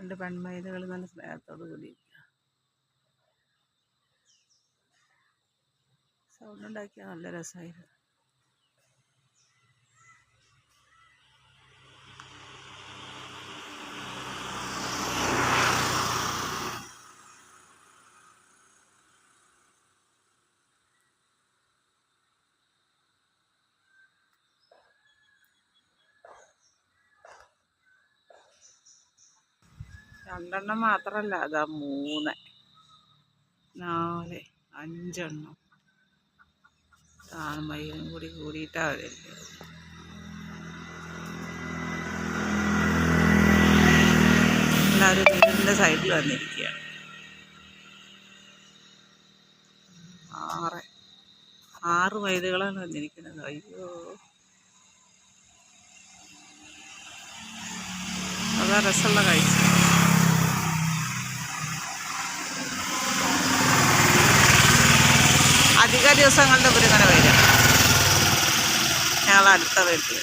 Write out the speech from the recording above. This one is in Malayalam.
രണ്ട് പെൺമയിലുകൾ നല്ല സ്നേഹത്തോടു കൂടി സൗണ്ട് ഉണ്ടാക്കിയാൽ നല്ല രസമായിരുന്നു രണ്ടെണ്ണം മാത്രമല്ല അതാ മൂന്ന്. നാല് അഞ്ചെണ്ണം. താണുമയിലും കൂടി കൂടിയിട്ടാ വരില്ല എല്ലാവരും വീടിന്റെ സൈഡിൽ വന്നിരിക്കുകയാണ്. ആറ്. ആറ് മയിലുകളാണ് വന്നിരിക്കുന്നത്. അയ്യോ. അതാ രസമുള്ള കാഴ്ച. അധിക ദിവസങ്ങളുടെ ഇവരിങ്ങനെ വരും ഞങ്ങൾ അടുത്ത വീട്ടിൽ